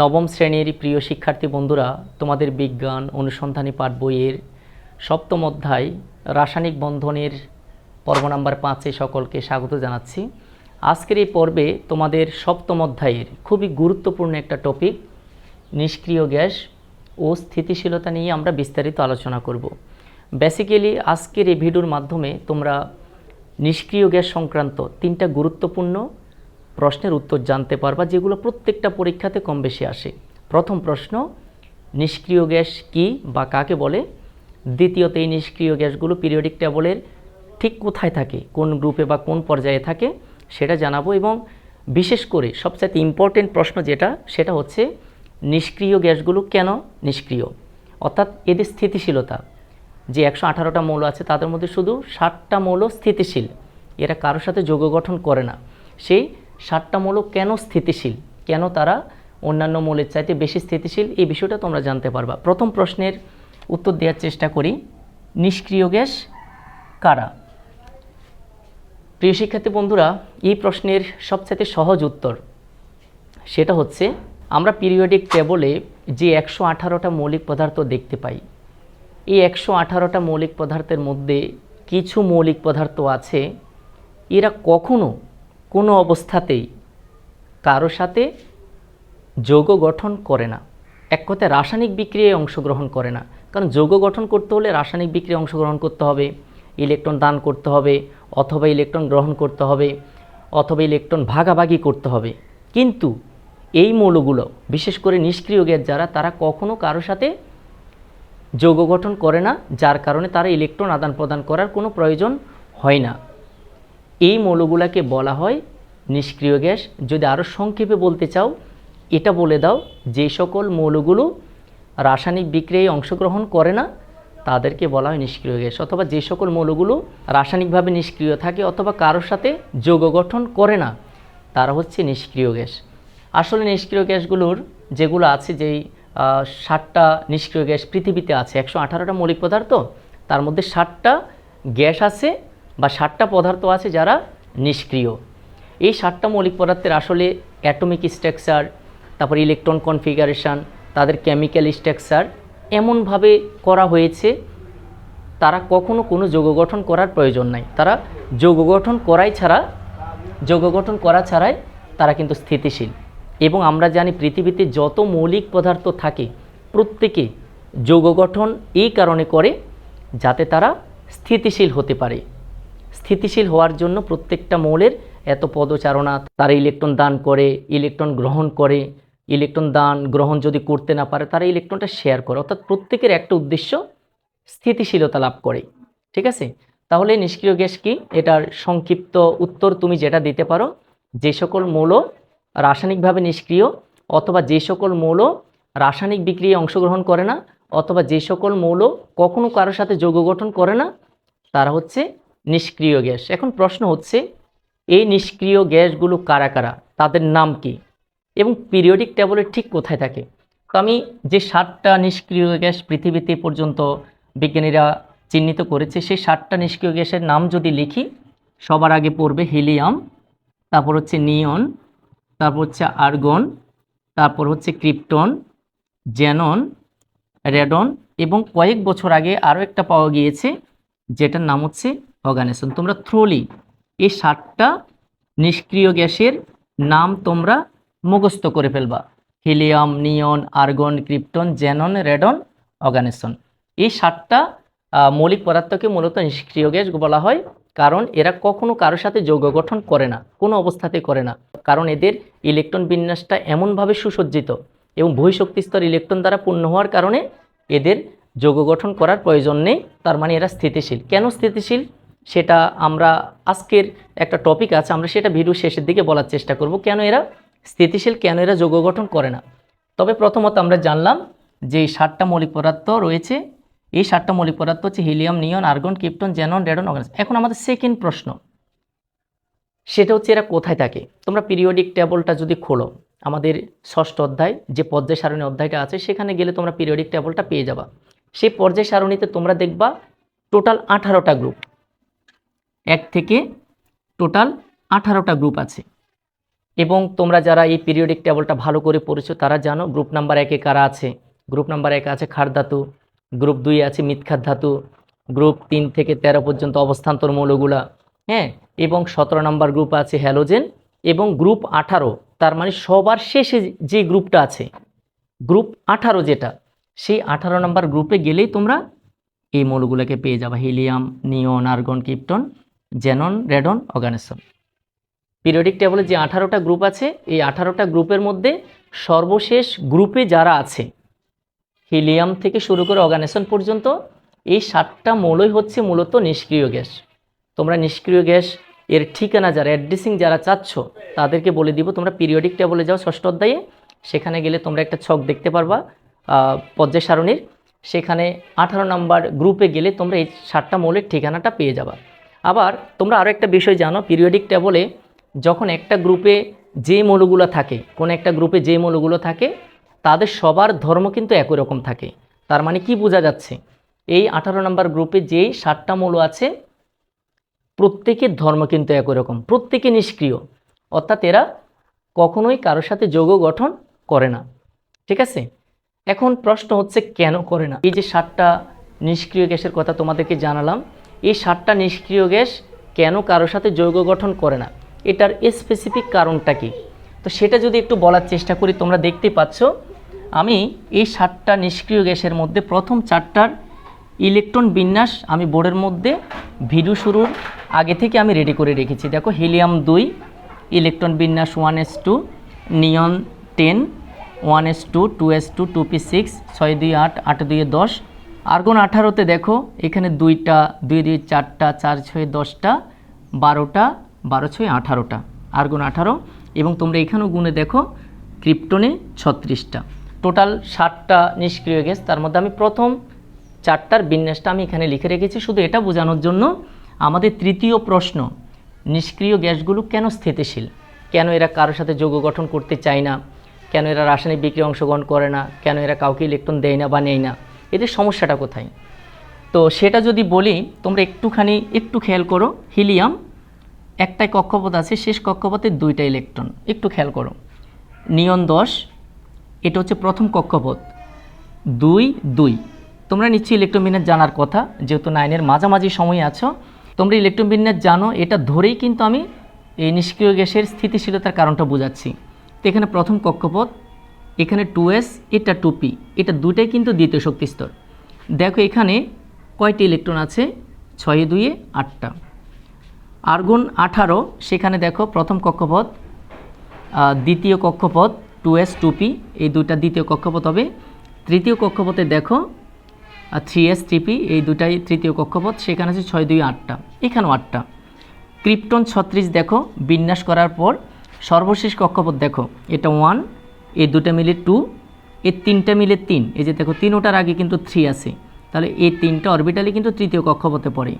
নবম শ্রেণির প্রিয় শিক্ষার্থী বন্ধুরা, তোমাদের বিজ্ঞান, অনুসন্ধানী পাঠ বইয়ের সপ্তম অধ্যায়, রাসায়নিক বন্ধনের পর্ব নাম্বার পাঁচে সকলকে স্বাগত জানাচ্ছি। আজকের এই পর্বে তোমাদের সপ্তম অধ্যায়ের খুবই গুরুত্বপূর্ণ একটা টপিক, নিষ্ক্রিয় গ্যাস ও স্থিতিশীলতা নিয়ে আমরা বিস্তারিত আলোচনা করব। বেসিক্যালি আজকের এই ভিডিওর মাধ্যমে তোমরা নিষ্ক্রিয় গ্যাস সংক্রান্ত তিনটা গুরুত্বপূর্ণ প্রশ্নের উত্তর জানতে পারবা, যেগুলো প্রত্যেকটা পরীক্ষাতে কম বেশি আসে। প্রথম প্রশ্ন, নিষ্ক্রিয় গ্যাস কি বা কাকে বলে? দ্বিতীয়ত, এই নিষ্ক্রিয় গ্যাসগুলো পিরিয়ডিক টেবলের ঠিক কোথায় থাকে? কোন গ্রুপে বা কোন পর্যায়ে থাকে? সেটা জানাব এবং বিশেষ করে সবচাইতে ইম্পর্টেন্ট প্রশ্ন যেটা, সেটা হচ্ছে নিষ্ক্রিয় গ্যাসগুলো কেন নিষ্ক্রিয়? অর্থাৎ এদের স্থিতিশীলতা। যে একশো আঠারোটা মৌল আছে, তাদের মধ্যে শুধু ষাটটা মৌল স্থিতিশীল। এরা কারোর সাথে যোগ গঠন করে না। সেই ষাটটা মৌল কেন স্থিতিশীল? কেন তারা অন্যান্য মৌলের চাইতে বেশি স্থিতিশীল? এই বিষয়টা তোমরা জানতে পারবা। প্রথম প্রশ্নের উত্তর দেওয়ার চেষ্টা করি। নিষ্ক্রিয় গ্যাস কারা? প্রিয় শিক্ষার্থী বন্ধুরা, এই প্রশ্নের সবচেয়ে সহজ উত্তর সেটা হচ্ছে, আমরা পিরিয়ডিক টেবলে যে একশো আঠারোটা মৌলিক পদার্থ দেখতে পাই, এই একশো আঠারোটা মৌলিক পদার্থের মধ্যে কিছু মৌলিক পদার্থ আছে, এরা কখনো কোনো অবস্থাতেই কারও সাথে যৌগ গঠন করে না। এক কথায় রাসায়নিক বিক্রিয়ায় অংশগ্রহণ করে না। কারণ যৌগ গঠন করতে হলে রাসায়নিক বিক্রিয়ায় অংশগ্রহণ করতে হবে, ইলেকট্রন দান করতে হবে, অথবা ইলেকট্রন গ্রহণ করতে হবে, অথবা ইলেকট্রন ভাগাভাগি করতে হবে। কিন্তু এই মৌলগুলো, বিশেষ করে নিষ্ক্রিয় গ্যাস যারা, তারা কখনো কারও সাথে যৌগ গঠন করে না, যার কারণে তারা ইলেকট্রন আদান প্রদান করার কোনো প্রয়োজন হয় না। এই মৌলগুলোকে বলা হয় নিষ্ক্রিয় গ্যাস। যদি আরও সংক্ষেপে বলতে চাও, এটা বলে দাও, যে সকল মৌলগুলো রাসায়নিক বিক্রিয়ায় অংশগ্রহণ করে না, তাদেরকে বলা হয় নিষ্ক্রিয় গ্যাস। অথবা যে সকল মৌলগুলো রাসায়নিকভাবে নিষ্ক্রিয় থাকে অথবা কারোর সাথে যৌগ গঠন করে না, তারা হচ্ছে নিষ্ক্রিয় গ্যাস। আসলে নিষ্ক্রিয় গ্যাসগুলোর যেগুলো আছে, যেই ষাটটা নিষ্ক্রিয় গ্যাস পৃথিবীতে আছে, একশো আঠারোটা মৌলিক পদার্থ, তার মধ্যে ষাটটা গ্যাস আছে বা ষাটটা পদার্থ আছে যারা নিষ্ক্রিয়। এই ষাটটা মৌলিক পদার্থের আসলে অ্যাটমিক স্ট্রাকচার, তারপর ইলেকট্রন কনফিগারেশন, তাদের কেমিক্যাল স্ট্রাকচার এমনভাবে করা হয়েছে, তারা কখনো কোনো যৌগ গঠন করার প্রয়োজন নাই। তারা যৌগ গঠন করাই ছাড়া, যৌগ গঠন করা ছাড়াই তারা কিন্তু স্থিতিশীল। এবং আমরা জানি পৃথিবীতে যত মৌলিক পদার্থ থাকে, প্রত্যেকে যৌগ গঠন এই কারণে করে যাতে তারা স্থিতিশীল হতে পারে। স্থিতিশীল হওয়ার জন্য প্রত্যেকটা মৌলের এত পদচারণা, তারা ইলেকট্রন দান করে, ইলেকট্রন গ্রহণ করে, ইলেকট্রন দান গ্রহণ যদি করতে না পারে, তারা ইলেকট্রনটা শেয়ার করে। অর্থাৎ প্রত্যেকের একটা উদ্দেশ্য স্থিতিশীলতা লাভ করে। ঠিক আছে? তাহলে নিষ্ক্রিয় গ্যাস কি? এটার সংক্ষিপ্ত উত্তর তুমি যেটা দিতে পারো, যে সকল মৌল রাসায়নিকভাবে নিষ্ক্রিয় অথবা যে সকল মৌল রাসায়নিক বিক্রিয়ায় অংশগ্রহণ করে না, অথবা যে সকল মৌল কখনো কারোর সাথে যৌগ গঠন করে না, তারা হচ্ছে নিষ্ক্রিয় গ্যাস। এখন প্রশ্ন হচ্ছে, এই নিষ্ক্রিয় গ্যাসগুলো কারা কারা? তাদের নাম কি? এবং পিরিয়ডিক টেবলের ঠিক কোথায় থাকে? তো আমি যে ষাটটা নিষ্ক্রিয় গ্যাস পৃথিবীতে পর্যন্ত বিজ্ঞানীরা চিহ্নিত করেছে, সেই ষাটটা নিষ্ক্রিয় গ্যাসের নাম যদি লিখি, সবার আগে পড়বে হিলিয়াম, তারপর হচ্ছে নিয়ন, তারপর হচ্ছে আর্গন, তারপর হচ্ছে ক্রিপ্টন, জেনন, রেডন এবং কয়েক বছর আগে আরও একটা পাওয়া গিয়েছে, যেটার নাম হচ্ছে অর্গানেশন, তোমরা থ্রোলি। এই সাতটা নিষ্ক্রিয় গ্যাসের নাম তোমরা মুখস্থ করে ফেলবা। Helium, neon, argon, krypton, xenon, radon oganesson. এই সাতটা মৌলিক পদার্থকে মূলত নিষ্ক্রিয় গ্যাস বলা হয়, কারণ এরা কখনো কারোর সাথে যৌগ গঠন করে না, কোনো অবস্থাতে করে না, কারণ এদের ইলেকট্রন বিন্যাসটা এমনভাবে সুসজ্জিত এবং বহিঃশক্তি স্তর ইলেকট্রন দ্বারা পূর্ণ হওয়ার কারণে এদের যৌগ গঠন করার প্রয়োজন নেই, তার মানে এরা স্থিতিশীল। কেন স্থিতিশীল? সেটা আমরা আজকের একটা টপিক আছে, আমরা সেটা ভিডিও শেষের দিকে বলার চেষ্টা করব। কেন এরা স্থিতিশীল, কেন এরা যৌগ গঠন করে না? তবে প্রথমত আমরা জানলাম যে সাতটা মৌলিক পদার্থ রয়েছে, এই সাতটা মৌলিক পদার্থ হচ্ছে helium, neon, argon krypton xenon radon oganesson এখন আমাদের সেকেন্ড প্রশ্ন, সেটা হচ্ছে এরা কোথায় থাকে? তোমরা পিরিয়ডিক টেবলটা যদি খোলো, আমাদের ষষ্ঠ অধ্যায় যে পর্যায় সারণী অধ্যায়টা আছে, সেখানে গেলে তোমরা পিরিয়ডিক টেবলটা পেয়ে যাবা। সেই পর্যায় সারণীতে তোমরা দেখবা টোটাল আঠারোটা গ্রুপ এক থেকে টোটাল আঠারোটা গ্রুপ আছে। এবং তোমরা যারা এই পিরিয়ডিক টেবলটা ভালো করে পড়েছো, তারা জানো গ্রুপ নাম্বার একে কারা আছে? গ্রুপ নাম্বার এক আছে ক্ষার ধাতু গ্রুপ দুই আছে মিথ্যার ধাতু গ্রুপ তিন থেকে তেরো পর্যন্ত অবস্থান্তর মৌলগুলা হ্যাঁ? এবং সতেরো নম্বর গ্রুপ আছে হ্যালোজেন এবং গ্রুপ আঠারো, তার মানে সবার শেষে যে গ্রুপটা আছে গ্রুপ আঠারো যেটা, সেই আঠারো নম্বর গ্রুপে গেলেই তোমরা এই মৌলগুলোকে পেয়ে যাবে। Helium, neon, argon, krypton xenon, radon oganesson periodic টেবলে যে আঠারোটা গ্রুপ আছে, এই আঠারোটা গ্রুপের মধ্যে সর্বশেষ গ্রুপে যারা আছে, হিলিয়াম থেকে শুরু করে অর্গানিসন পর্যন্ত, এই সাতটা মৌলই হচ্ছে মূলত নিষ্ক্রিয় গ্যাস। তোমরা নিষ্ক্রিয় গ্যাস এর ঠিকানা যারা, অ্যাড্রেসিং যারা চাচ্ছ, তাদেরকে বলে দিব, তোমরা পিরিয়ডিক টেবলে যাও ষষ্ঠ অধ্যায়ে, সেখানে গেলে তোমরা একটা ছক দেখতে পারবা পর্যায় সারণীর। সেখানে আঠারো নাম্বার গ্রুপে গেলে তোমরা এই সাতটা মৌলের ঠিকানাটা পেয়ে যাবা। আবার তোমরা আরও একটা বিষয় জানো পিরিয়ডিক টেবলে যখন একটা গ্রুপে যে মৌলগুলো থাকে, কোন একটা গ্রুপে যে মৌলগুলো থাকে, তাদের সবার ধর্ম কিন্তু একই রকম থাকে। তার মানে কি বোঝা যাচ্ছে? এই আঠারো নম্বর গ্রুপে যেই সাতটা মৌল আছে, প্রত্যেকের ধর্ম কিন্তু একই রকম, প্রত্যেকে নিষ্ক্রিয়। অর্থাৎ এরা কখনোই কারোর সাথে যোগ গঠন করে না। ঠিক আছে? এখন প্রশ্ন হচ্ছে, কেন করে না? এই যে সাতটা নিষ্ক্রিয় গ্যাসের কথা তোমাদেরকে জানালাম এই সাতটা নিষ্ক্রিয় গ্যাস কেন কারোর সাথে যৌগ গঠন করে না? এটার স্পেসিফিক কারণটা কি? তো সেটা যদি একটু বলার চেষ্টা করি, তোমরা দেখতে পাচ্ছ, আমি এই সাতটা নিষ্ক্রিয় গ্যাসের মধ্যে প্রথম চারটার ইলেকট্রন বিন্যাস আমি বোর্ডের মধ্যে ভিডিও শুরুর আগে থেকে আমি রেডি করে রেখেছি। দেখো হিলিয়াম দুই, ইলেকট্রন বিন্যাস one S two neon ten one S two two S two two P six ছয় দুই আট আট দুই দশ আর্গন আঠারোতে দেখো, এখানে দুইটা, দুই দুই, চারটা, চার, ছয়, দশটা, বারোটা, বারো, ছয়, আঠারোটা। আর্গন আঠারো। এবং তোমরা এখানেও গুণে দেখো, ক্রিপ্টনে ছত্রিশটা। টোটাল ষাটটা নিষ্ক্রিয় গ্যাস, তার মধ্যে আমি প্রথম চারটার বিন্যাসটা আমি এখানে লিখে রেখেছি, শুধু এটা বোঝানোর জন্য আমাদের তৃতীয় প্রশ্ন, নিষ্ক্রিয় গ্যাসগুলো কেন স্থিতিশীল? কেন এরা কারোর সাথে যোগ গঠন করতে চায় না? কেন এরা রাসায়নিক বিক্রিয়া অংশগ্রহণ করে না? কেন এরা কাউকে ইলেকট্রন দেয় না বা নেয় না? এদের সমস্যাটা কোথায়? তো সেটা যদি বলি, তোমরা একটুখানি, একটু খেয়াল করো, হিলিয়াম একটাই কক্ষপথ আছে, শেষ কক্ষপথে দুইটা ইলেকট্রন। একটু খেয়াল করো। নিয়ন দশ, এটা হচ্ছে প্রথম কক্ষপথ। দুই দুই। তোমরা নিশ্চয়ই ইলেকট্রন জানার কথা, যেহেতু নাইনের মাঝামাঝি সময়ে আছো। তোমরা ইলেকট্রন জানো, এটা ধরেই কিন্তু আমি এই নিষ্ক্রিয় গ্যাসের স্থিতিশীলতার কারণটা বোঝাচ্ছি। তো এখানে প্রথম কক্ষপথ এখানে টু এস এটা টু পি এটা দুটাই কিন্তু দ্বিতীয় শক্তি স্তর। দেখো এখানে কয়টি ইলেকট্রন আছে? ছয় দুইয়ে আটটা। আর্গন আঠারো, সেখানে দেখো প্রথম কক্ষপথ দ্বিতীয় কক্ষপথ টু এস টু পি এই দুইটা দ্বিতীয় কক্ষপথ হবে। তৃতীয় কক্ষপথে দেখো থ্রি এস থ্রিপি এই দুটাই তৃতীয় কক্ষপথ, সেখানে আছে ছয়, দুই, আটটা, এখানেও আটটা। ক্রিপ্টন ছত্রিশ দেখো, বিন্যাস করার পর সর্বশেষ কক্ষপথ দেখো, এটা ওয়ান এই দুটা মিলে টু এই তিনটা মিলে তিন, এই যে দেখো তিন ওটার আগে কিন্তু থ্রি আছে। তাহলে এই তিনটা অরবিটালি কিন্তু তৃতীয় কক্ষপথে পড়ে।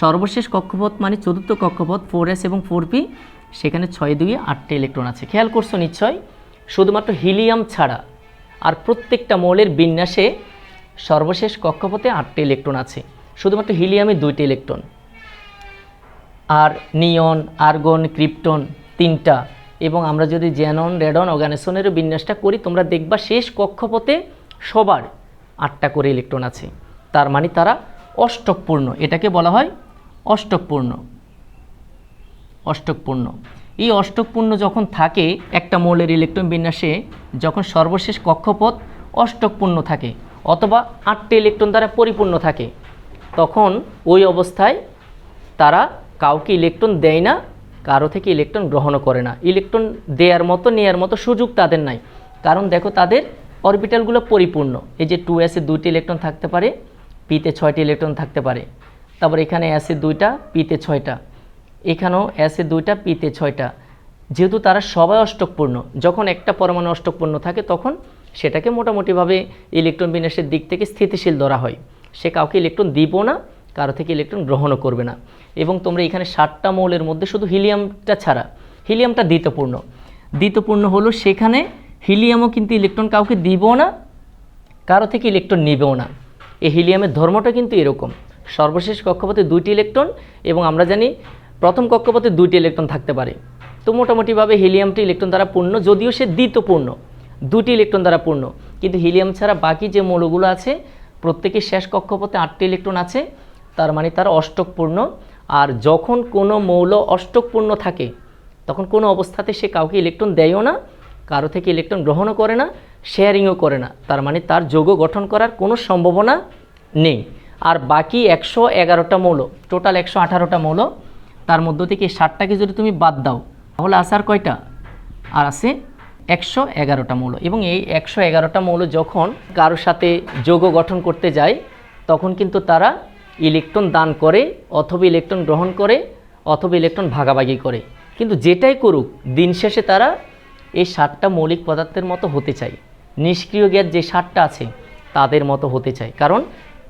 সর্বশেষ কক্ষপথ মানে চতুর্থ কক্ষপথ ফোর এস এবং ফোর পি সেখানে ছয় দুই আটটা ইলেকট্রন আছে। খেয়াল করছ নিশ্চয়? শুধুমাত্র হিলিয়াম ছাড়া আর প্রত্যেকটা মৌলের বিন্যাসে সর্বশেষ কক্ষপথে আটটা ইলেকট্রন আছে। শুধুমাত্র হিলিয়ামে দুইটা ইলেকট্রন আর নিয়ন আর্গন ক্রিপ্টন তিনটা। এবং আমরা যদি জ্যানন রেডন অর্গানেশনেরও বিন্যাসটা করি, তোমরা দেখবা শেষ কক্ষপথে সবার আটটা করে ইলেকট্রন আছে। তার মানে তারা অষ্টকপূর্ণ। এটাকে বলা হয় অষ্টকপূর্ণ। অষ্টকপূর্ণ। এই অষ্টকপূর্ণ যখন থাকে, একটা মৌলের ইলেকট্রন বিন্যাসে যখন সর্বশেষ কক্ষপথ অষ্টকপূর্ণ থাকে, অথবা আটটি ইলেকট্রন দ্বারা পরিপূর্ণ থাকে, তখন ওই অবস্থায় তারা কাউকে ইলেকট্রন দেয় না কারও থেকে ইলেকট্রন গ্রহণও করে না। ইলেকট্রন দেওয়ার মতো নেওয়ার মতো সুযোগ তাদের নাই। কারণ দেখো, তাদের অরবিটালগুলো পরিপূর্ণ। এই যে টু এসে দুইটি ইলেকট্রন থাকতে পারে পিতে ছয়টি ইলেকট্রন থাকতে পারে। তারপর এখানে অ্যাসে দুইটা পিতে ছয়টা। এখানেও অ্যাসে দুইটা পিতে ছয়টা। যেহেতু তারা সবাই অষ্টকপূর্ণ, যখন একটা পরমাণু অষ্টকপূর্ণ থাকে, তখন সেটাকে মোটামুটিভাবে ইলেকট্রন বিন্যাসের দিক থেকে স্থিতিশীল ধরা হয়। সে কাউকে ইলেকট্রন দিব না কারও থেকে ইলেকট্রন গ্রহণও করবে না। এবং তোমরা এখানে সাতটা মৌলের মধ্যে শুধু হিলিয়ামটা ছাড়া হিলিয়ামটা দ্বিতপূর্ণ দ্বিতপূর্ণ হলো সেখানে হিলিয়ামও কিন্তু ইলেকট্রন কাউকে দিব না, কারও থেকে ইলেকট্রন নিবেও না। এই হিলিয়ামের ধর্মটা কিন্তু এরকম। সর্বশেষ কক্ষপথে দুইটি ইলেকট্রন এবং আমরা জানি প্রথম কক্ষপথে দুইটি ইলেকট্রন থাকতে পারে। তো মোটামুটিভাবে হিলিয়ামটি ইলেকট্রন দ্বারা পূর্ণ, যদিও সে দ্বিত পূর্ণ দুটি ইলেকট্রন দ্বারা পূর্ণ। কিন্তু হিলিয়াম ছাড়া বাকি যে মৌলগুলো আছে, প্রত্যেকের শেষ কক্ষপথে আটটি ইলেকট্রন আছে। তার মানে তার অষ্টকপূর্ণ। আর যখন কোনো মৌল অষ্টকপূর্ণ থাকে, তখন কোনো অবস্থাতে সে কাউকে ইলেকট্রন দেয়ও না, কারও থেকে ইলেকট্রন গ্রহণও করে না শেয়ারিংও করে না। তার মানে তার যৌগ গঠন করার কোনো সম্ভাবনা নেই। আর বাকি একশো এগারোটা মৌল টোটাল একশো আঠারোটা মৌল, তার মধ্য থেকে ষাটটাকে যদি তুমি বাদ দাও, তাহলে আসার কয়টা? আর আছে একশো এগারোটা মৌল। এবং এই একশো এগারোটা মৌল যখন কারোর সাথে যৌগ গঠন করতে যায়, তখন কিন্তু তারা ইলেকট্রন দান করে অথবা ইলেকট্রন গ্রহণ করে অথবা ইলেকট্রন ভাগাভাগি করে। কিন্তু যেটাই করুক, দিন শেষে তারা এই সাতটা মৌলিক পদার্থের মতো হতে চায়। নিষ্ক্রিয় গ্যাস যে সাতটা আছে, তাদের মতো হতে চায়। কারণ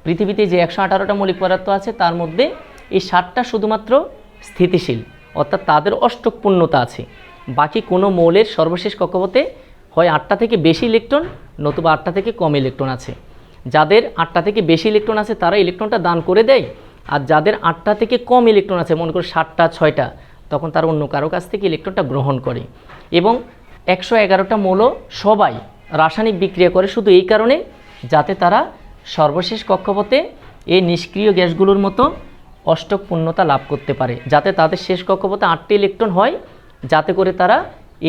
পৃথিবীতে যে একশো আঠারোটা মৌলিক পদার্থ আছে, তার মধ্যে এই সাতটা শুধুমাত্র স্থিতিশীল, অর্থাৎ তাদের অষ্টক পূর্ণতা আছে। বাকি কোনো মৌলের সর্বশেষ কক্ষপথে হয় আটটা থেকে বেশি ইলেকট্রন, নতুবা আটটা থেকে কম ইলেকট্রন আছে। যাদের আটটা থেকে বেশি ইলেকট্রন আছে, তারা ইলেকট্রনটা দান করে দেয়। আর যাদের আটটা থেকে কম ইলেকট্রন আছে, মনে করো সাতটা, ছয়টা, তখন তারা অন্য কারও কাছ থেকে ইলেকট্রনটা গ্রহণ করে। এবং একশো এগারোটা মৌল সবাই রাসায়নিক বিক্রিয়া করে শুধু এই কারণে, যাতে তারা সর্বশেষ কক্ষপথে এই নিষ্ক্রিয় গ্যাসগুলোর মতো অষ্টক পূর্ণতা লাভ করতে পারে, যাতে তাদের শেষ কক্ষপথে আটটি ইলেকট্রন হয়, যাতে করে তারা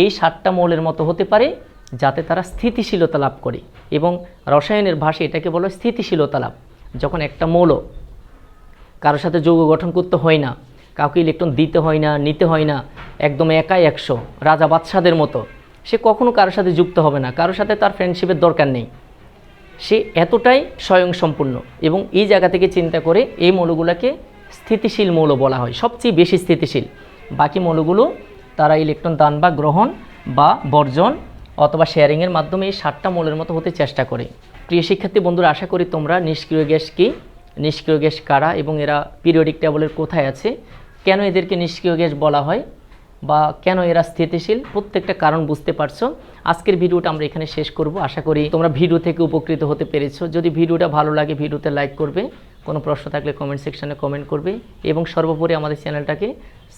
এই সাতটা মৌলের মতো হতে পারে। যাতে তারা স্থিতিশীলতা লাভ করে। এবং রসায়নের ভাষায় এটাকে বলা স্থিতিশীলতা লাভ, যখন একটা মৌল কারোর সাথে যৌগ গঠন করতে হয় না, কাউকে ইলেকট্রন দিতে হয় না, নিতে হয় না, একদম একাই একশো, রাজা বাদশাদের মতো, সে কখনো কারোর সাথে যুক্ত হবে না, কারোর সাথে তার ফ্রেন্ডশিপের দরকার নেই। সে এতটাই স্বয়ংসম্পূর্ণ এবং এই জায়গা থেকে চিন্তা করে এই মৌলগুলোকে স্থিতিশীল মৌল বলা হয়, সবচেয়ে বেশি স্থিতিশীল। বাকি মৌলগুলো তারা ইলেকট্রন দান বা গ্রহণ বা বর্জন অথবা শেয়ারিংয়ের মাধ্যমে এই সাতটা মৌলের মতো হতে চেষ্টা করে। প্রিয় শিক্ষার্থী বন্ধুরা, আশা করি তোমরা নিষ্ক্রিয় গ্যাস কি? নিষ্ক্রিয় গ্যাস কারা এবং এরা পিরিয়ডিক টেবলের কোথায় আছে? কেন এদেরকে নিষ্ক্রিয় গ্যাস বলা হয়? বা কেন এরা স্থিতিশীল? প্রত্যেকটা কারণ বুঝতে পারছ। আজকের ভিডিওটা আমরা এখানে শেষ করব। আশা করি তোমরা ভিডিও থেকে উপকৃত হতে পেরেছ। যদি ভিডিওটা ভালো লাগে, ভিডিওতে লাইক করবে। কোনো প্রশ্ন থাকলে কমেন্ট সেকশনে কমেন্ট করবে এবং সর্বোপরি আমাদের চ্যানেলটাকে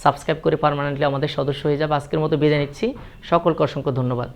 সাবস্ক্রাইব করে পারমানেন্টলি আমাদের সদস্য হয়ে যাবে। আজকের মতো বিদায় নিচ্ছি। সকলকে অসংখ্য ধন্যবাদ।